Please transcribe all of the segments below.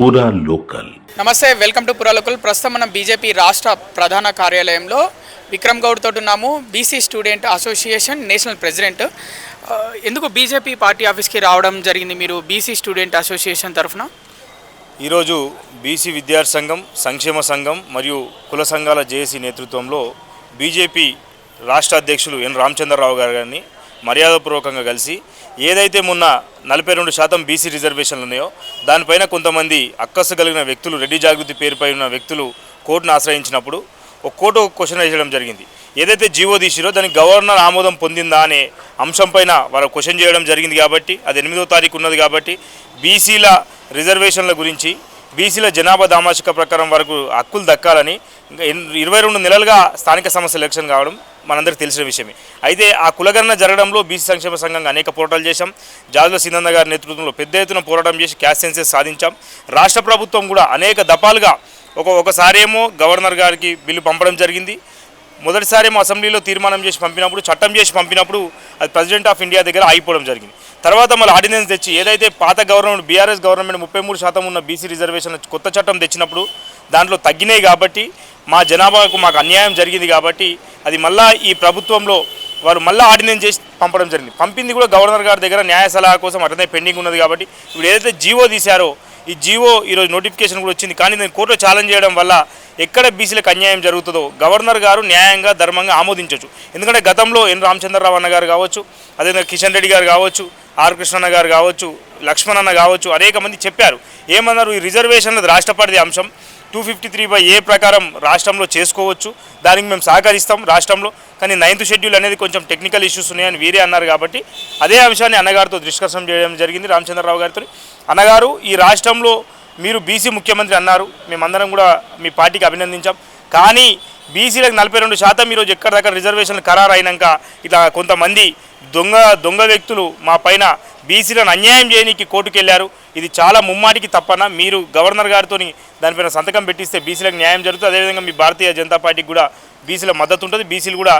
పూరా లోకల్ నమస్తే welcome to పురాలోకల్ ప్రస్తుతం మనం బీజేపీ రాష్ట్ర ప్రధాన కార్యాలయంలో విక్రమ్ గౌడ్ తోటి ఉన్నాము BC student association national president ఎందుకు బీజేపీ పార్టీ ఆఫీస్కి రావడం జరిగింది మీరు బీసీ స్టూడెంట్ అసోసియేషన్ తరఫున? ఈరోజు బీసీ విద్యార్థి సంఘం సంక్షేమ సంఘం మరియు కుల సంఘాల జేఏసీ నేతృత్వంలో బీజేపీ రాష్ట్ర అధ్యక్షులు ఎన్ రామచంద్రరావు గారు గారిని మర్యాదపూర్వకంగా కలిసి ఏదైతే మొన్న నలభై రెండు శాతం బీసీ రిజర్వేషన్లు ఉన్నాయో దానిపైన కొంతమంది అక్కసు కలిగిన వ్యక్తులు రెడ్డి జాగృతి పేరుపై ఉన్న వ్యక్తులు కోర్టును ఆశ్రయించినప్పుడు ఒక కోర్టు క్వశ్చన్ వేయడం జరిగింది. ఏదైతే జీవో తీసిరో దానికి గవర్నర్ ఆమోదం పొందిందా అనే అంశంపైన వారు క్వశ్చన్ చేయడం జరిగింది కాబట్టి అది ఎనిమిదో తారీఖు ఉన్నది కాబట్టి బీసీల రిజర్వేషన్ల గురించి బీసీల జనాభా దామాషిక ప్రకారం వరకు హక్కులు దక్కాలని ఇరవై రెండు నెలలుగా స్థానిక సంస్థ ఎలక్షన్ కావడం మనందరికీ తెలిసిన విషయమే. అయితే ఆ కులగణన జరగడంలో బీసీ సంక్షేమ సంఘంగా అనేక పోరాటాలు చేశాం. జాజుల సింధన్న గారి నేతృత్వంలో పెద్ద ఎత్తున పోరాటం చేసి క్యాష్ సెన్సెస్ సాధించాం. రాష్ట్ర ప్రభుత్వం కూడా అనేక దఫాలుగా ఒక ఒకసారేమో గవర్నర్ గారికి బిల్లు పంపడం జరిగింది. మొదటిసారేమో అసెంబ్లీలో తీర్మానం చేసి పంపినప్పుడు చట్టం చేసి పంపినప్పుడు అది ప్రెసిడెంట్ ఆఫ్ ఇండియా దగ్గర ఆగిపోవడం జరిగింది. తర్వాత మళ్ళీ ఆర్డినెన్స్ తెచ్చి ఏదైతే పాత గవర్నమెంట్ బీఆర్ఎస్ గవర్నమెంట్ ముప్పై మూడు శాతం ఉన్న బీసీ రిజర్వేషన్ కొత్త చట్టం తెచ్చినప్పుడు దాంట్లో తగ్గినాయి కాబట్టి మా జనాభాకు మాకు అన్యాయం జరిగింది కాబట్టి అది మళ్ళా ఈ ప్రభుత్వంలో వారు మళ్ళీ ఆర్డినెన్స్ చేసి పంపడం జరిగింది. పంపింది కూడా గవర్నర్ గారి దగ్గర న్యాయ సలహా కోసం అట్లనే పెండింగ్ ఉన్నది కాబట్టి ఇప్పుడు ఏదైతే జీవో తీశారో ఈ జీవో ఈరోజు నోటిఫికేషన్ కూడా వచ్చింది. కానీ దాన్ని కోర్టులో ఛాలెంజ్ చేయడం వల్ల ఎక్కడ బీసీలకు అన్యాయం జరుగుతుందో గవర్నర్ గారు న్యాయంగా ధర్మంగా ఆమోదించవచ్చు ఎందుకంటే గతంలో ఎన్ రామచంద్రరావు అన్న గారు కావచ్చు అదేవిధంగా కిషన్ రెడ్డి గారు కావచ్చు ఆర్ కృష్ణన్న గారు కావచ్చు లక్ష్మణ్ అన్న కావచ్చు అనేక మంది చెప్పారు. ఏమన్నారు? ఈ రిజర్వేషన్ల రాష్ట్రపతి అంశం two fifty three by A ప్రకారం రాష్ట్రంలో చేసుకోవచ్చు. దానికి మేము సహకరిస్తాం రాష్ట్రంలో. కానీ నైన్త్ షెడ్యూల్ అనేది కొంచెం టెక్నికల్ ఇష్యూస్ ఉన్నాయని వీరే అన్నారు కాబట్టి అదే అంశాన్ని అన్నగారితో డిస్కషన్ చేయడం జరిగింది రామచంద్రరావు గారితో అన్నగారు ఈ రాష్ట్రంలో మీరు బీసీ ముఖ్యమంత్రి అన్నారు. మేమందరం కూడా మీ పార్టీకి అభినందించాం. కానీ బీసీలకు నలభై రెండు శాతం ఈరోజు దాకా రిజర్వేషన్లు ఖరారు అయినాక ఇట్లా కొంతమంది దొంగ దొంగ వ్యక్తులు మా పైన బీసీలను అన్యాయం చేయనీకి కోర్టుకు వెళ్ళారు ఇది చాలా ముమ్మాటికి తప్పన మీరు గవర్నర్ గారితో దానిపైన సంతకం పెట్టిస్తే బీసీలకు న్యాయం జరుగుతుంది. అదేవిధంగా మీ భారతీయ జనతా పార్టీకి కూడా బీసీల మద్దతు ఉంటుంది. బీసీలు కూడా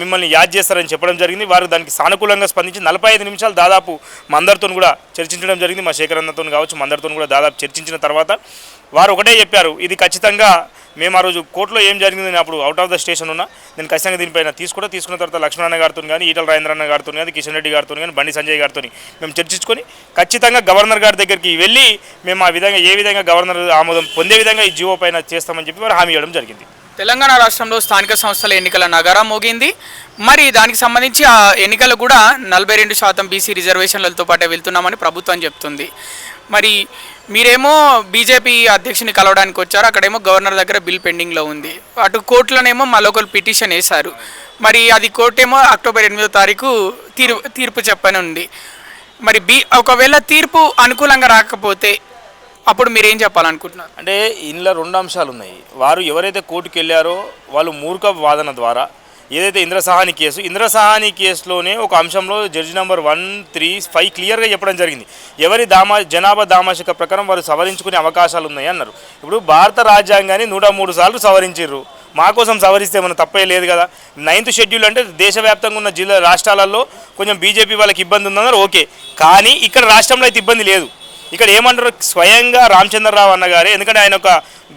మిమ్మల్ని యాద్ చేస్తారని చెప్పడం జరిగింది. వారు దానికి సానుకూలంగా స్పందించి నలభై ఐదు నిమిషాలు దాదాపు మా అందరితో కూడా చర్చించడం జరిగింది. మా శేఖర్ అన్నతో కావచ్చు మా అందరితో కూడా దాదాపు చర్చించిన తర్వాత వారు ఒకటే చెప్పారు. ఇది ఖచ్చితంగా మేము ఆ రోజు కోర్టులో ఏం జరిగింది నేను అప్పుడు అవుట్ ఆఫ్ ద స్టేషన్ ఉన్నా. నేను ఖచ్చితంగా దీనిపైన తీసుకుంటా తీసుకున్న తర్వాత లక్ష్మణ గారితో కానీ ఈటల రాజేంద్రన్న గారితో కానీ కిషన్ రెడ్డి గారితో కానీ బండి సంజయ్ గారితో మేము చర్చించుకొని ఖచ్చితంగా గవర్నర్ గారి దగ్గరికి వెళ్ళి మేము ఆ విధంగా ఏ విధంగా గవర్నర్ ఆమోదం పొందే విధంగా ఈ జీవో పైన చేస్తామని చెప్పి వారు హామీ ఇవ్వడం జరిగింది. తెలంగాణ రాష్ట్రంలో స్థానిక సంస్థల ఎన్నికల నగరం మోగింది. మరి దానికి సంబంధించి ఆ ఎన్నికలు కూడా నలభై రెండు శాతం బీసీ రిజర్వేషన్లతో పాటే వెళ్తున్నామని ప్రభుత్వం చెప్తుంది. మరి మీరేమో బీజేపీ అధ్యక్షుని కలవడానికి వచ్చారు. అక్కడేమో గవర్నర్ దగ్గర బిల్ పెండింగ్లో ఉంది. అటు కోర్టులోనేమో మళ్ళీ ఒకరు పిటిషన్ వేశారు. మరి అది కోర్టు ఏమో అక్టోబర్ ఎనిమిదో తారీఖు తీర్పు తీర్పు చెప్పని ఉంది. మరి బీ ఒకవేళ తీర్పు అనుకూలంగా రాకపోతే అప్పుడు మీరు ఏం చెప్పాలనుకుంటున్నారు? అంటే ఇందులో రెండు అంశాలు ఉన్నాయి వారు ఎవరైతే కోర్టుకు వెళ్ళారో వాళ్ళు మూర్ఖ వాదన ద్వారా ఏదైతే ఇంద్రసహాని కేసు ఇంద్రసహాని కేసులోనే ఒక అంశంలో judge number one three five క్లియర్గా చెప్పడం జరిగింది. ఎవరి దామా జనాభా దామాషిక ప్రకారం వారు సవరించుకునే అవకాశాలు ఉన్నాయి అన్నారు. ఇప్పుడు భారత రాజ్యాంగాన్ని నూట మూడు సార్లు సవరించారు మా కోసం సవరిస్తే మన తప్పే లేదు కదా. నైన్త్ షెడ్యూల్ అంటే దేశవ్యాప్తంగా ఉన్న జిల్లా రాష్ట్రాలలో కొంచెం బీజేపీ వాళ్ళకి ఇబ్బంది ఉందన్నారు ఓకే. కానీ ఇక్కడ రాష్ట్రంలో అయితే ఇబ్బంది లేదు. ఇక్కడ ఏమంటారు? స్వయంగా రామచంద్రరావు అన్నగారే ఎందుకంటే ఆయన ఒక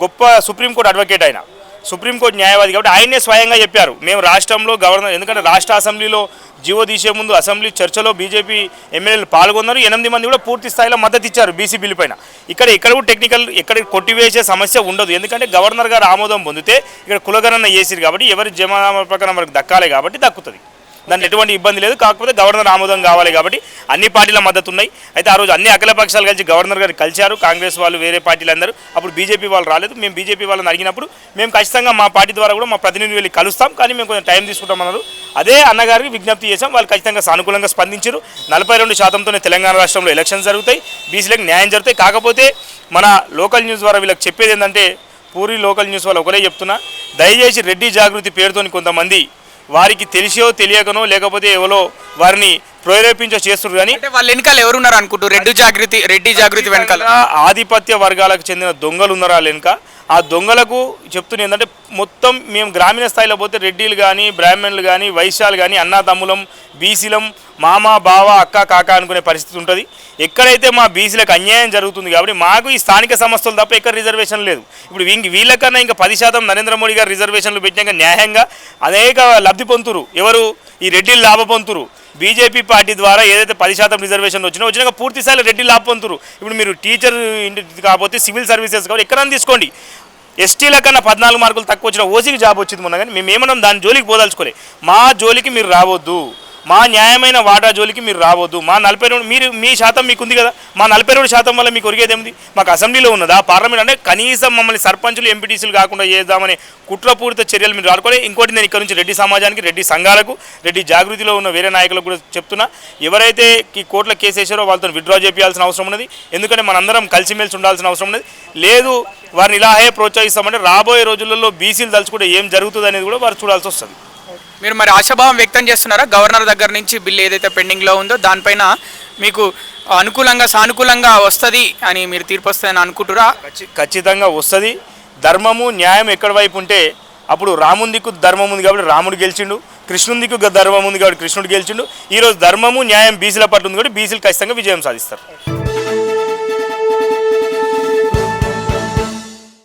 గొప్ప సుప్రీంకోర్టు అడ్వకేట్ ఆయన. సుప్రీంకోర్టు న్యాయవాది కాబట్టి ఆయనే స్వయంగా చెప్పారు. మేము రాష్ట్రంలో గవర్నర్ ఎందుకంటే రాష్ట్ర అసెంబ్లీలో జీవో తీసే ముందు అసెంబ్లీ చర్చలో బీజేపీ ఎమ్మెల్యేలు పాల్గొన్నారు. ఎనిమిది మంది కూడా పూర్తి స్థాయిలో మద్దతు ఇచ్చారు బీసీ బిల్లు పైన. ఇక్కడ ఇక్కడ కూడా టెక్నికల్ ఇక్కడ కొట్టివేసే సమస్య ఉండదు. ఎందుకంటే గవర్నర్ గారు ఆమోదం పొందితే ఇక్కడ కులగణన చేసిరు కాబట్టి ఎవరి జమానా ప్రకారం వరకు దక్కాలి కాబట్టి దక్కుతుంది. దాంట్లో ఎటువంటి ఇబ్బంది లేదు. కాకపోతే గవర్నర్ ఆమోదం కావాలి కాబట్టి అన్ని పార్టీల మద్దతు ఉన్నాయి అయితే ఆ రోజు అన్ని అఖిల పక్షాలు కలిసి గవర్నర్ గారు కలిశారు. కాంగ్రెస్ వాళ్ళు వేరే పార్టీలు అందరూ. అప్పుడు బీజేపీ వాళ్ళు రాలేదు. మేము బీజేపీ వాళ్ళని అడిగినప్పుడు మేము ఖచ్చితంగా మా పార్టీ ద్వారా కూడా మా ప్రతినిధి వెళ్ళి కలుస్తాం. కానీ మేము కొంచెం టైం తీసుకుంటామన్నారు అదే అన్నగారికి విజ్ఞప్తి చేశాం. వాళ్ళు ఖచ్చితంగా సానుకూలంగా స్పందించారు. నలభై రెండు శాతంతోనే తెలంగాణ రాష్ట్రంలో ఎలక్షన్స్ జరుగుతాయి. బీసీలకు న్యాయం జరుగుతాయి. కాకపోతే మన లోకల్ న్యూస్ ద్వారా వీళ్ళకి చెప్పేది ఏంటంటే పూరి లోకల్ న్యూస్ వాళ్ళు ఒకరే చెప్తున్నా. దయచేసి రెడ్డి జాగృతి పేరుతోని కొంతమంది వారికి తెలిసో తెలియకనో లేకపోతే ఎవరో వారిని ప్రేరేపించో చేస్తున్నారు కానీ వాళ్ళ వెనకాల ఎవరున్నారు అనుకుంటూ? రెడ్డి జాగృతి రెడ్డి జాగృతి వెనకాల. ఆధిపత్య వర్గాలకు చెందిన దొంగలు ఉన్నారా వెనుక? ఆ దొంగలకు చెప్తున్నా ఏంటంటే మొత్తం మేము గ్రామీణ స్థాయిలో పోతే రెడ్డిలు కానీ బ్రాహ్మణులు కానీ వైశ్యాలు కానీ అన్నాతమ్ములం బీసీలం మామ బావ అక్క కాక అనుకునే పరిస్థితి ఉంటుంది. ఎక్కడైతే మా బీసీలకు అన్యాయం జరుగుతుంది కాబట్టి మాకు ఈ స్థానిక సంస్థలు తప్ప ఎక్కడ రిజర్వేషన్ లేదు. ఇప్పుడు వీళ్ళకి వీళ్ళకన్నా ఇంకా పది శాతం నరేంద్ర మోడీ గారు రిజర్వేషన్లు పెట్టినాక న్యాయంగా అనేక లబ్ధి పొందుతురు. ఎవరు? ఈ రెడ్డిలు లాభ పొందుతురు. బీజేపీ పార్టీ ద్వారా ఏదైతే పది శాతం రిజర్వేషన్ వచ్చినా వచ్చినాక పూర్తిస్థాయిలో రెడ్డి లాభ ఇప్పుడు మీరు టీచర్ కాకపోతే సివిల్ సర్వీసెస్ కాబట్టి ఎక్కడన్నా తీసుకోండి. ఎస్టీల కన్నా పద్నాలుగు మార్కులు తక్కువ వచ్చిన ఓసీకి జాబ్ వచ్చింది మొన్న కానీ మేము ఏమన్నాం దాని జోలికి పోదలుచుకోలే. మా జోలికి మీరు రావద్దు. మా న్యాయమైన వాటా జోలికి మీరు రావద్దు. మా నలభై రెండు మీరు మీ శాతం మీకు ఉంది కదా. మా నలభై రెండు శాతం వల్ల మీకు ఒరిగేది ఏమిటి మాకు అసెంబ్లీలో ఉన్నదా? పార్లమెంట్ అంటే కనీసం మమ్మల్ని సర్పంచులు ఎంపీటీసీలు కాకుండా చేద్దామని కుట్రపూరిత చర్యలు మీరు వాడుకోవాలి ఇంకోటి నేను ఇక్కడ నుంచి రెడ్డి సమాజానికి రెడ్డి సంఘాలకు రెడ్డి జాగృతిలో ఉన్న వేరే నాయకులకు కూడా చెప్తున్నా. ఎవరైతే ఈ కోర్టులో కేసు వేసారో వాళ్ళతో విత్డ్రా చేయాల్సిన అవసరం ఉన్నది. ఎందుకంటే మనందరం కలిసిమెలిసి ఉండాల్సిన అవసరం ఉన్నది. లేదు వారిని ఇలాహే ప్రోత్సహిస్తామంటే రాబోయే రోజులలో బీసీలు తలుచుకుంటే ఏం జరుగుతుంది అనేది కూడా వారు చూడాల్సి వస్తుంది. మీరు మరి ఆశాభావం వ్యక్తం చేస్తున్నారా? గవర్నర్ దగ్గర నుంచి బిల్ ఏదైతే పెండింగ్లో ఉందో దానిపైన మీకు అనుకూలంగా సానుకూలంగా వస్తుంది అని మీరు తీర్పు వస్తుందని అనుకుంటురా? ఖచ్చితంగా వస్తుంది. ధర్మము న్యాయం ఎక్కడ వైపు ఉంటే అప్పుడు రాముందికు ధర్మం ఉంది కాబట్టి రాముడు గెలిచిండు. కృష్ణుందికు ధర్మం ఉంది కాబట్టి కృష్ణుడు గెలిచిండు. ఈరోజు ధర్మము న్యాయం బీసీల పట్ల ఉంది కాబట్టి బీసీలు ఖచ్చితంగా విజయం సాధిస్తారు.